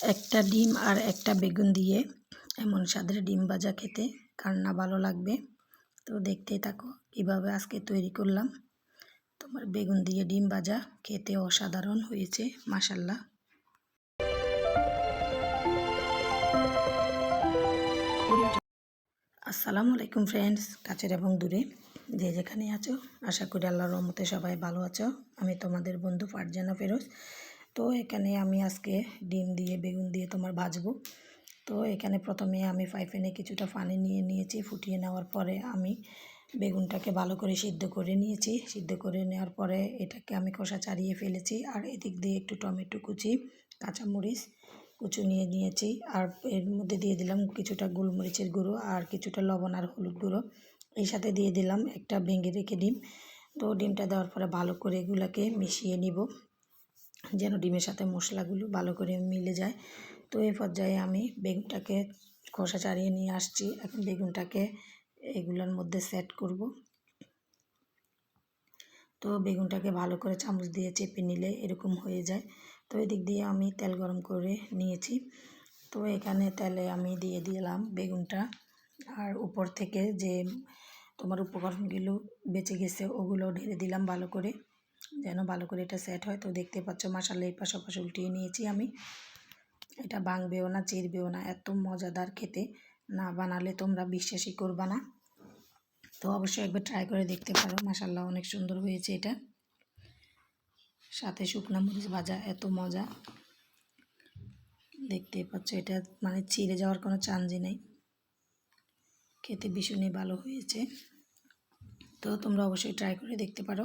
একটা ডিম আর একটা বেগুন দিয়ে এমন স্বাদের ডিম ভাজা খেতে। কার না ভালো লাগবে? তো দেখতেই থাকো কীভাবে আজকে তৈরি করলাম। তোমার বেগুন দিয়ে ডিম ভাজা খেতে অসাধারণ হয়েছে মাসাল্লাহ আসসালামু আলাইকুম ফ্রেন্ডস কাছের এবং দূরে। যে যেখানে আছো, আশা করি আল্লাহর রহমতে সবাই ভালো আছো। আমি তোমাদের বন্ধু ফারজানা ফেরোজ। তো এখানে আমি আজকে ডিম দিয়ে, বেগুন দিয়ে তোমার ভাজবো। তো এখানে প্রথমে আমি ফাইফেনে কিছুটা পানি নিয়ে নিয়েছি, ফুটিয়ে নেওয়ার পরে আমি বেগুনটাকে ভালো করে সিদ্ধ করে নিয়েছি। সিদ্ধ করে নেওয়ার পরে এটাকে আমি কষা চাড়িয়ে ফেলেছি আর এদিক দিয়ে একটু টমেটো কুচি, কাঁচামরিচ কুচু নিয়ে নিয়েছি আর এর মধ্যে দিয়ে দিলাম কিছুটা গোলমরিচের গুঁড়ো আর কিছুটা লবণ আর হলুদ গুঁড়ো। এই সাথে দিয়ে দিলাম একটা ভেঙে রেখে ডিম। তো ডিমটা দেওয়ার পরে ভালো করে এগুলাকে মিশিয়ে নিব। যেন ডিমের সাথে মশলাগুলো ভালো করে মিলে যায়। তো এই পর্যায়ে আমি বেগুনটাকে খোসা চাড়িয়ে নিয়ে আসছি। এখন বেগুনটাকে এগুলোর মধ্যে সেট করব। তো বেগুনটাকে ভালো করে চামচ দিয়ে চেপে নিলে এরকম হয়ে যায়। তো এদিক দিয়ে আমি তেল গরম করে নিয়েছি। তো এখানে তেলে আমি দিয়ে দিলাম বেগুনটা। আর উপর থেকে যে তোমার উপকরণগুলো বেঁচে গেছে, ওগুলো ঢেলে দিলাম ভালো করে। যেন ভালো করে এটা সেট হয়। তো দেখতে পাচ্ছ মাসাল্লা এই পাশাপাশি উল্টিয়ে নিয়েছি আমি। এটা ভাঙবেও না, চিরবেও না, এত মজাদার খেতে। না বানালে তোমরা বিশ্বাসই করবা না। তো অবশ্যই একবার ট্রাই করে দেখতে পারো। মাসাল্লাহ অনেক সুন্দর হয়েছে এটা। সাথে শুকনা মরিচ ভাজা, এত মজা। দেখতে পাচ্ছ, এটা মানে চিড়ে যাওয়ার কোনো চান্সই নেই। খেতে ভীষণই ভালো হয়েছে। তো তোমরা অবশ্যই ট্রাই করে দেখতে পারো।